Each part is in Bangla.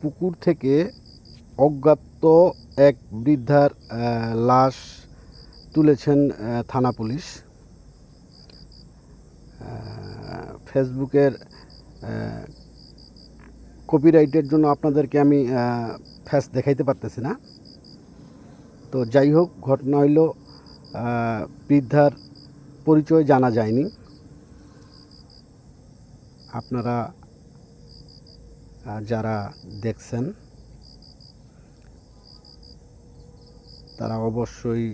পুকুর থেকে অজ্ঞাত এক বৃদ্ধার লাশ তুলেছেন থানা পুলিশ। ফেসবুকের কপিরাইটের জন্য আপনাদেরকে আমি ফেস দেখাইতে পারতেছি না। তো যাই হোক, ঘটনা হইল বৃদ্ধার পরিচয় জানা যায়নি। আপনারা যারা দেখছেন, তারা অবশ্যই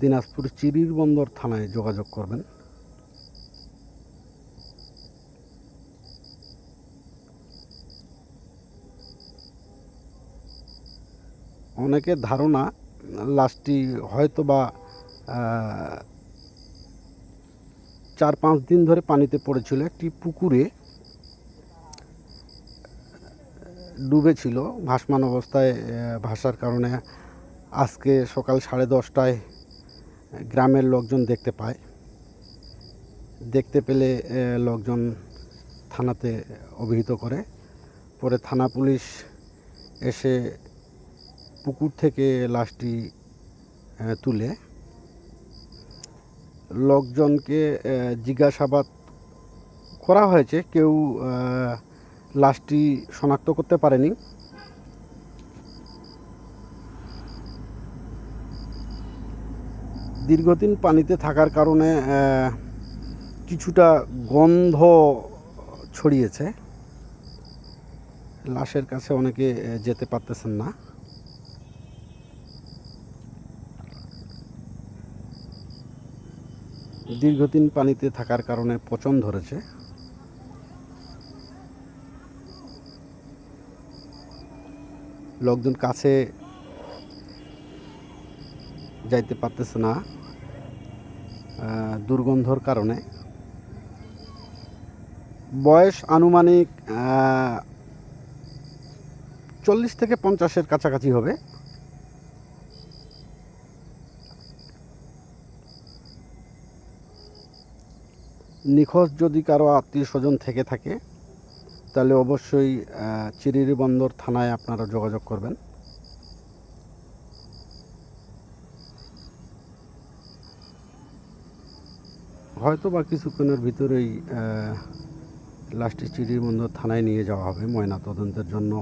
দিনাজপুর চিরির বন্দর থানায় যোগাযোগ করবেন। অনেকের ধারণা, লাশটি হয়তো বা চার পাঁচ দিন ধরে পানিতে পড়েছিল। একটি পুকুরে ডুবেছিল ভাসমান অবস্থায় ভাসার কারণে আজকে সকাল সাড়ে দশটায় গ্রামের লোকজন দেখতে পায়। দেখতে পেলে লোকজন থানাতে অভিহিত করে। পরে থানা পুলিশ এসে পুকুর থেকে লাশটি তুলে। লোকজনকে জিজ্ঞাসাবাদ করা হয়েছে। কেউ লাশটি শনাক্ত করতে পারেনি। দীর্ঘদিন পানিতে থাকার কারণে কিছুটা গন্ধ ছড়িয়েছে। লাশের কাছে অনেকে যেতে পারতেছেন না। দীর্ঘদিন পানিতে থাকার কারণে পচন ধরেছে। লোকজন কাছে যাইতে পারতেছে না দুর্গন্ধর কারণে। বয়স আনুমানিক চল্লিশ থেকে পঞ্চাশের কাছাকাছি হবে। নিখোঁজ যদি কারও আত্মীয় স্বজন থেকে থাকে তাহলে অবশ্যই চিরিরি বন্দর থানায় আপনারা যোগাযোগ করবেন। হয়তো বা কিছুক্ষণের ভিতরেই লাস্টে চিরির বন্দর থানায় নিয়ে যাওয়া হবে ময়না তদন্তের জন্য।